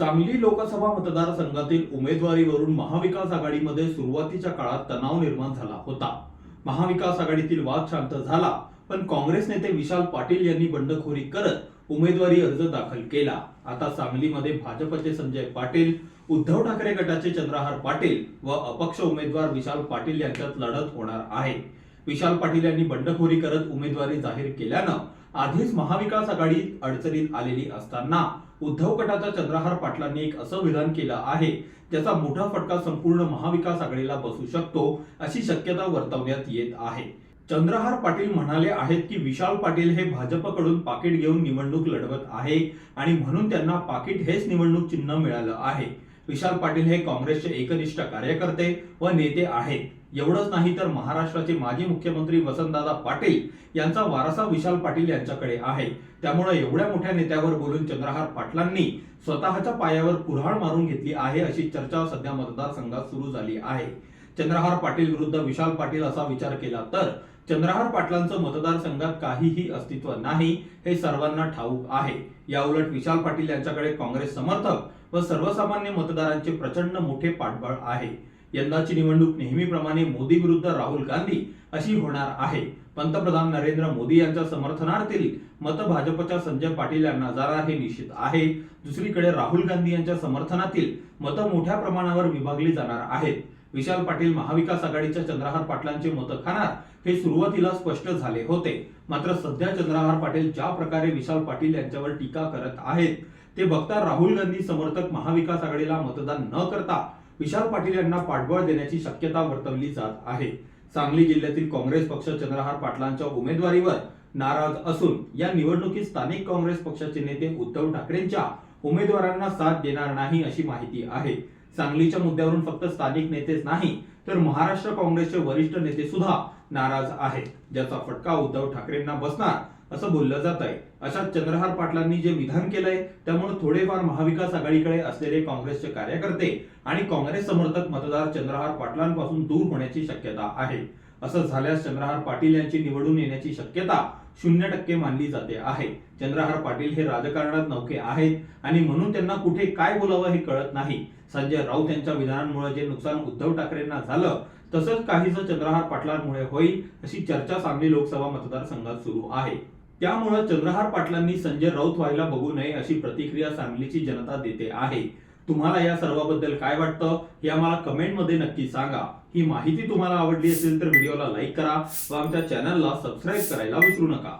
सांगली लोकसभा मतदारसंघातील उमेदवारीवरून महाविकास आघाडीमध्ये सुरुवातीच्या काळात तणाव निर्माण झाला होता. महाविकास आघाडीतील वाद शांत झाला पण काँग्रेस नेते विशाल पाटील यांनी बंडखोरी करत उमेदवारी अर्ज दाखल केला. आता सांगलीमध्ये भाजपचे संजय पाटील उद्धव ठाकरे गटाचे चंद्रहार पाटील व अपक्ष उमेदवार विशाल पाटील यांच्यात लढत होणार आहे. विशाल पाटील यांनी बंडखोरी करत उमेदवारी जाहीर केल्यानं आधीच महाविकास आघाडी अडचणीत आलेली असताना उद्धव गटाच्या चंद्रहार पाटलांनी एक असं विधान केलं आहे ज्याचा मोठा फटका संपूर्ण महाविकास आघाडीला बसू शकतो अशी शक्यता वर्तवण्यात येत आहे. चंद्रहार पाटील म्हणाले आहेत की विशाल पाटील हे भाजपकडून पाकिट घेऊन निवडणूक लढवत आहे आणि म्हणून त्यांना पाकिट हेच निवडणूक चिन्ह मिळालं आहे. विशाल पाटील हे काँग्रेसचे एकनिष्ठ कार्यकर्ते व नेते आहेत. एवढंच नाही तर महाराष्ट्राचे माजी मुख्यमंत्री वसंतदादा पाटील यांचा वारसा विशाल पाटील यांच्याकडे आहे. त्यामुळे एवढ्या मोठ्या नेत्यावर बोलून चंद्रहार पाटलांनी स्वतःच्या पायावर कुऱ्हाड मारून घेतली आहे अशी चर्चा सध्या मतदारसंघात सुरू झाली आहे. चंद्रहार पाटील विरुद्ध विशाल पाटील असा विचार केला तर चंद्रहार पाटलांचं मतदारसंघात काहीही अस्तित्व नाही हे सर्वांना ठाऊक आहे. या उलट विशाल पाटील यांच्याकडे काँग्रेस समर्थक व सर्वसामान्य मतदारांचे प्रचंड मोठे पाठबळ आहे. यंदाची निवडणूक नेहमीप्रमाणे मोदी विरुद्ध राहुल गांधी अशी होणार आहे. पंतप्रधान नरेंद्र मोदी यांच्या समर्थनार्थील मत भाजपच्या संजय पाटील यांना जाणार हे निश्चित आहे. दुसरीकडे राहुल गांधी यांच्या समर्थनातील मतं मोठ्या प्रमाणावर विभागली जाणार आहेत. विशाल पाटील महाविकास आघाडीच्या चंद्रहार पाटलांचे मतं खाणार हे सुरुवातीला स्पष्ट झाले होते. मात्र सध्या चंद्रहार पाटील ज्या प्रकारे विशाल पाटील यांच्यावर टीका करत आहेत ते बघता राहुल गांधी समर्थक महाविकास आघाडीला मतदान न करता विशाल पाटील यांना पाठबळ देण्याची शक्यता वर्तवली जात आहे. सांगली जिल्ह्यातील काँग्रेस पक्ष चंद्रहार पाटलांच्या उमेदवारीवर नाराज असून या निवडणुकीत स्थानिक काँग्रेस पक्षाचे नेते उद्धव ठाकरेंच्या उमेदवारांना साथ देणार नाही अशी माहिती आहे. सांगलीच्या मुद्द्यावरून फक्त स्थानिक नेतेच नाही तर महाराष्ट्र काँग्रेसचे वरिष्ठ नेते सुद्धा नाराज आहेत ज्याचा फटका उद्धव ठाकरेंना बसणार असं बोललं जात आहे अशा चंद्रहार पाटलांनी जे विधान केलंय त्यामुळे थोडेफार महाविकास आघाडीकडे असलेले काँग्रेसचे कार्यकर्ते आणि काँग्रेस समर्थक मतदार चंद्रहार पाटलांपासून दूर होण्याची शक्यता आहे. असं झाल्यास चंद्रहार पाटील यांची निवडून येण्याची शक्यता शून्य टक्के मानली जाते आहे. चंद्रहार पाटील हे राजकारणात नौके आहेत आणि म्हणून त्यांना कुठे काय बोलावं हे कळत नाही. संजय राऊत यांच्या विधानांमुळे जे नुकसान उद्धव ठाकरेंना झालं तसंच काहीसं चंद्रहार पाटलांमुळे होईल अशी चर्चा सांगली लोकसभा मतदारसंघात सुरू आहे. त्यामुळे चंद्रहार पाटलांनी संजय राऊत व्हायला बघू नये अशी प्रतिक्रिया सांगलीची जनता देते आहे. तुम्हाला या सर्वाबद्दल काय वाटतं हे आम्हाला कमेंटमध्ये नक्की सांगा. ही माहिती तुम्हाला आवडली असेल तर व्हिडिओला लाईक करा व आमच्या चॅनलला सबस्क्राईब करायला विसरू नका.